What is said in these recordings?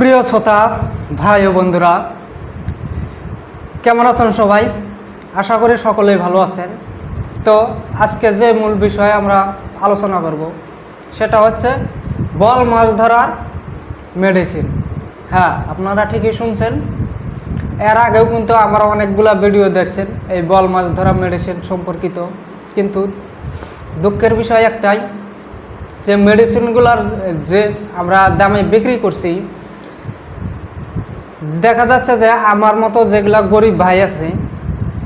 প্রিয় শ্রোতা, ভাই ও বন্ধুরা, কেমন আছেন সবাই? আশা করি সকলেই ভালো আছেন। তো আজকে যে মূল বিষয়ে আমরা আলোচনা করব, সেটা হচ্ছে বল মাছ ধরার মেডিসিন হ্যাঁ আপনারা ঠিকই শুনছেন। এর আগেও কিন্তু আমরা অনেকগুলা ভিডিও দেখছেন, এই বল মাছ ধরা মেডিসিন সম্পর্কিত। কিন্তু দুঃখের বিষয় একটাই, যে মেডিসিনগুলোর যে আমরা দামে বিক্রি করছি দেখা যাচ্ছে যে আমার মতো যেগুলা গরিব ভাই আছে,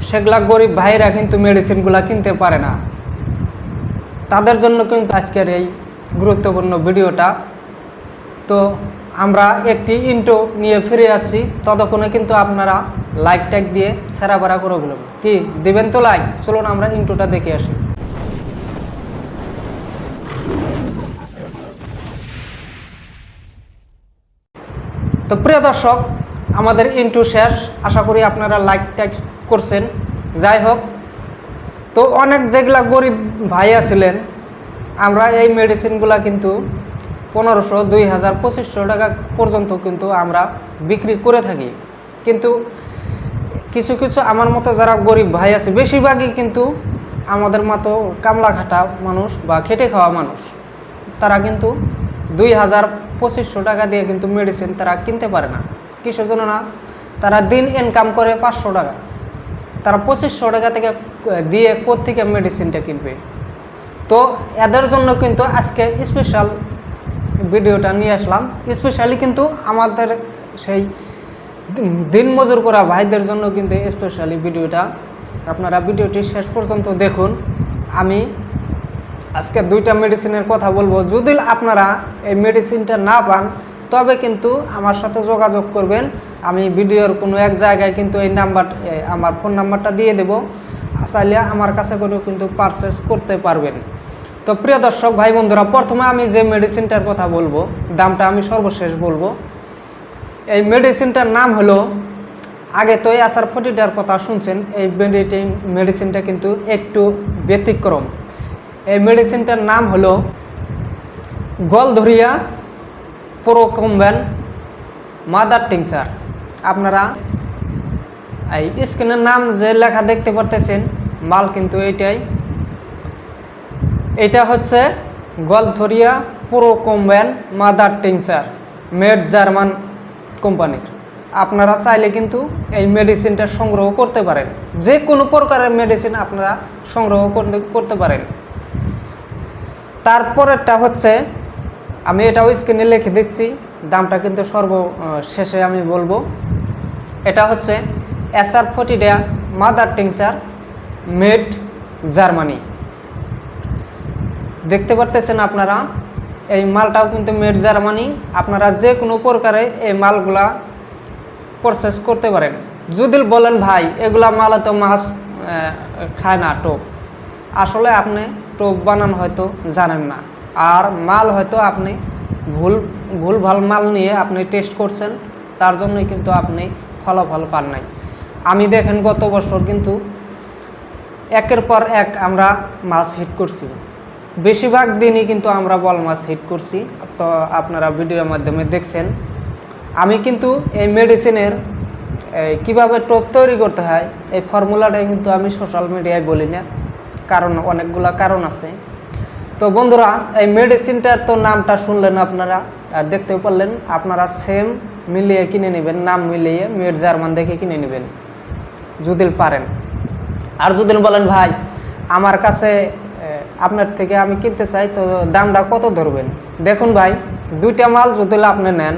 সেগুলা গরিব ভাইরা কিন্তু মেডিসিনগুলা কিনতে পারে না। তাদের জন্য কিন্তু আজকের এই গুরুত্বপূর্ণ ভিডিওটা। তো আমরা একটি ইন্টো নিয়ে ফিরে আসছি। ততক্ষণে কিন্তু আপনারা লাইক ট্যাগ দিয়ে সেরা বেড়া করে বলুন কি, দিবেন তো লাইক চলুন আমরা ইন্টোটা দেখে আসি। তো প্রিয় দর্শক আমাদের ইন্টু শেষ। আশা করি আপনারা লাইক ট্যাগ করছেন। যাই হোক, তো অনেক যেগুলা গরিব ভাই আছিলেন, আমরা এই মেডিসিনগুলা কিন্তু পনেরোশো, দুই হাজার, পঁচিশশো টাকা পর্যন্ত কিন্তু আমরা বিক্রি করে থাকি। কিন্তু কিছু কিছু আমার মতো যারা গরিব ভাই আছে, বেশিরভাগই কিন্তু আমাদের মতো কামলা খাটা মানুষ বা খেটে খাওয়া মানুষ। তারা কিন্তু দুই হাজার, পঁচিশশো টাকা দিয়ে কিন্তু মেডিসিন তারা কিনতে পারে না। কিসের জন্য না? তারা দিন ইনকাম করে পাঁচশো টাকা। তারা পঁচিশশো টাকা থেকে দিয়ে কোথেকে মেডিসিনটা কিনবে? তো এদের জন্য কিন্তু আজকে স্পেশাল ভিডিওটা নিয়ে আসলাম। স্পেশালি কিন্তু আমাদের সেই দিন মজুর করা ভাইদের জন্য কিন্তু স্পেশালি ভিডিওটা আপনারা ভিডিওটি শেষ পর্যন্ত দেখুন। আমি আজকে দুইটা মেডিসিনের কথা বলব। যদি আপনারা এই মেডিসিনটা না পান তবে কিন্তু আমার সাথে যোগাযোগ করবেন। আমি ভিডিওর কোনো এক জায়গায় কিন্তু এই নাম্বার আমার ফোন নাম্বারটা দিয়ে দেব। চাইলে আমার কাছে করেও কিন্তু পারচেস করতে পারবেন। তো প্রিয় দর্শক, ভাই বন্ধুরা, প্রথমে আমি যে মেডিসিনটার কথা বলব, দামটা আমি সর্বশেষ বলব। এই মেডিসিনটার নাম হলো, আগে তো এই আসার ফটিটার কথা শুনছেন, এই মেডিটিন মেডিসিনটা কিন্তু একটু ব্যতিক্রম। এই মেডিসিনটার নাম হলো, গলধরিয়া প্রোকম্বেন মাদার টিংসার আপনারা এই স্ক্রিনের নাম যে লেখা দেখতে পারতেছেন, মাল কিন্তু এইটাই। এটা হচ্ছে গলধরিয়া প্রোকম্বেন মাদার টিংসার মেড জার্মান কোম্পানির। আপনারা চাইলে কিন্তু এই মেডিসিনটা সংগ্রহ করতে পারেন। যে কোনো প্রকারের মেডিসিন আপনারা সংগ্রহ করতে পারেন। তারপরেরটা হচ্ছে আমি এটাও স্ক্রিনে লিখে দিচ্ছি। দামটা কিন্তু সর্ব শেষে আমি বলব। এটা হচ্ছে এসআর ফোর্টিডা মাদার টিংসার মেড জার্মানি। দেখতে পারতেছেন আপনারা, এই মালটাও কিন্তু মেড জার্মানি। আপনারা যে কোনো প্রকারে এই মালগুলা প্রসেস করতে পারেন। যদি বলেন, ভাই, এগুলা মালে তো মাছ খায় না, টোপ। আসলে আপনি টোপ বানানো হয়তো জানেন না। আর মাল হয়তো আপনি ভুল ভুল ভালো মাল নিয়ে আপনি টেস্ট করছেন, তার জন্যই কিন্তু আপনি ফলাফল পান নাই। আমি দেখেন গত বছর কিন্তু একের পর এক আমরা মাছ হিট করছি। বেশিরভাগ দিনই কিন্তু আমরা বল মাছ হিট করছি, তো আপনারা ভিডিওর মাধ্যমে দেখছেন। আমি কিন্তু এই মেডিসিনের কীভাবে টোপ তৈরি করতে হয়, এই ফর্মুলাটাই কিন্তু আমি সোশ্যাল মিডিয়ায় বলি না, কারণ অনেকগুলা কারণ আছে। তো বন্ধুরা, এই মেডিসিনটার তো নামটা শুনলেন আপনারা, আর দেখতেও পারলেন, আপনারা সেম মিলিয়ে কিনে নেবেন, নাম মিলিয়ে মেড জার্মান দেখে কিনে নেবেন, যদি পারেন। আর যদি বলেন, ভাই, আমার কাছে আপনার থেকে আমি কিনতে চাই, তো দামটা কত ধরবেন? দেখুন ভাই, দুইটা মাল যদি আপনি নেন,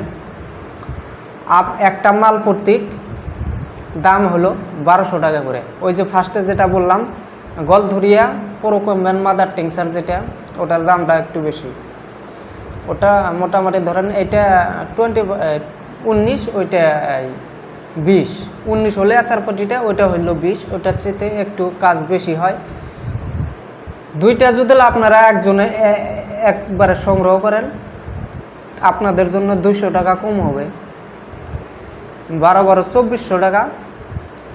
আপ, একটা মাল প্রতীক দাম হলো বারোশো টাকা করে। ওই যে ফার্স্টে যেটা বললাম গল গলধরিয়া পোরোকম্যান মাদার টিংসার যেটা ওটার দামটা একটু বেশি। ওটা মোটামুটি ধরেন এটা টোয়েন্টি উনিশ, ওইটা বিশ। উনিশ হলে আসার পটিটা, ওইটা হইল বিশ। ওটার সাথে একটু কাজ বেশি হয়। দুইটা যদি আপনারা একজনে একবারে সংগ্রহ করেন, আপনাদের জন্য দুইশো টাকা কম হবে। বারো বারো চব্বিশশো টাকা।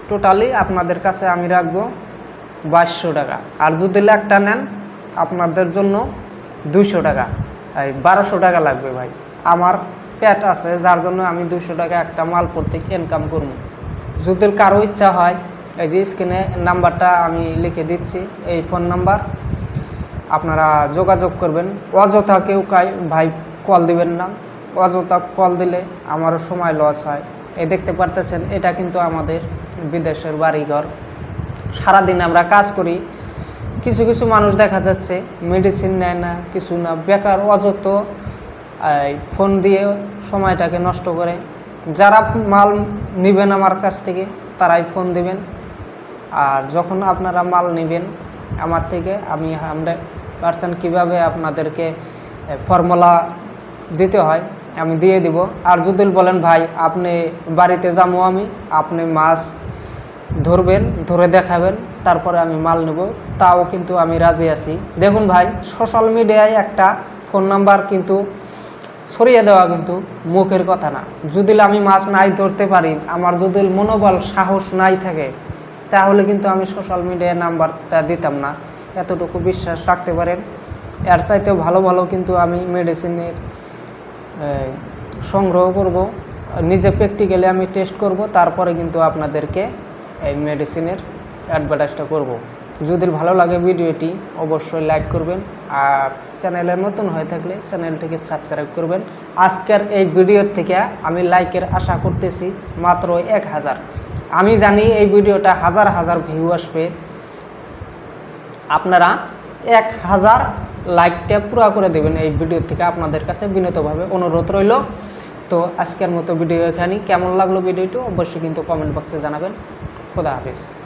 টোটালি আপনাদের কাছে আমি রাখব বাইশশো টাকা। আর যদি একটা নেন আপনাদের জন্য দুইশো টাকা। এই বারোশো টাকা লাগবে ভাই। আমার পেট আছে, যার জন্য আমি দুশো টাকা একটা মাল প্রত্যেক ইনকাম করব। যদি কারও ইচ্ছা হয়, এই যে স্ক্রিনে নাম্বারটা আমি লিখে দিচ্ছি, এই ফোন নাম্বার, আপনারা যোগাযোগ করবেন। অযথা কেউ কাই ভাই কল দিবেন না। অযথা কল দিলে আমারও সময় লস হয়। এই দেখতে পারতেছেন, এটা কিন্তু আমাদের বিদেশের বাড়িঘর। সারাদিন আমরা কাজ করি কিছু কিছু মানুষ দেখা যাচ্ছে মেডিসিন নেয় না, কিছু না, বেকার এই ফোন দিয়ে সময়টাকে নষ্ট করে। যারা মাল নেবেন আমার কাছ থেকে, তারাই ফোন দিবেন। আর যখন আপনারা মাল নেবেন আমার থেকে, আমি হান্ড্রেড পার্সেন্ট কীভাবে আপনাদেরকে ফর্মুলা দিতে হয়, আমি দিয়ে দিব। আর যদি বলেন, ভাই, আপনি বাড়িতে যাব আমি, আপনি মাছ ধরবেন, ধরে দেখাবেন, তারপরে আমি মাল নেব। তাও কিন্তু আমি রাজি আছি। দেখুন ভাই সোশ্যাল মিডিয়ায় একটা ফোন নাম্বার কিন্তু ছড়িয়ে দেওয়া কিন্তু মুখের কথা না। যদি আমি মাছ নাই ধরতে পারি, আমার যদি মনোবল, সাহস নাই থাকে, তাহলে কিন্তু আমি সোশ্যাল মিডিয়ায় নাম্বারটা দিতাম না। এতটুকু বিশ্বাস রাখতে পারেন। এর চাইতেও ভালো ভালো কিন্তু আমি মেডিসিনের সংগ্রহ করব। নিজে প্র্যাকটিক্যালি আমি টেস্ট করব, তারপরে কিন্তু আপনাদেরকে এই মেডিসিনের অ্যাডভার্টাইজটা করব। যদি ভালো লাগে ভিডিওটি, অবশ্যই লাইক করবেন। আর চ্যানেলে নতুন হয়ে থাকলে চ্যানেলটিকে সাবস্ক্রাইব করবেন। আজকের এই ভিডিওর থেকে আমি লাইকের আশা করতেছি মাত্র এক হাজার। আমি জানি এই ভিডিওটা হাজার হাজার ভিউ আসবে। আপনারা এক হাজার লাইকটা পুরো করে দেবেন এই ভিডিও থেকে। আপনাদের কাছে বিনীতভাবে অনুরোধ রইল। তো আজকের মতো ভিডিও এখানেই। কেমন লাগল ভিডিওটি অবশ্যই কিন্তু কমেন্ট বক্সে জানাবেন। खुदा हाफिज़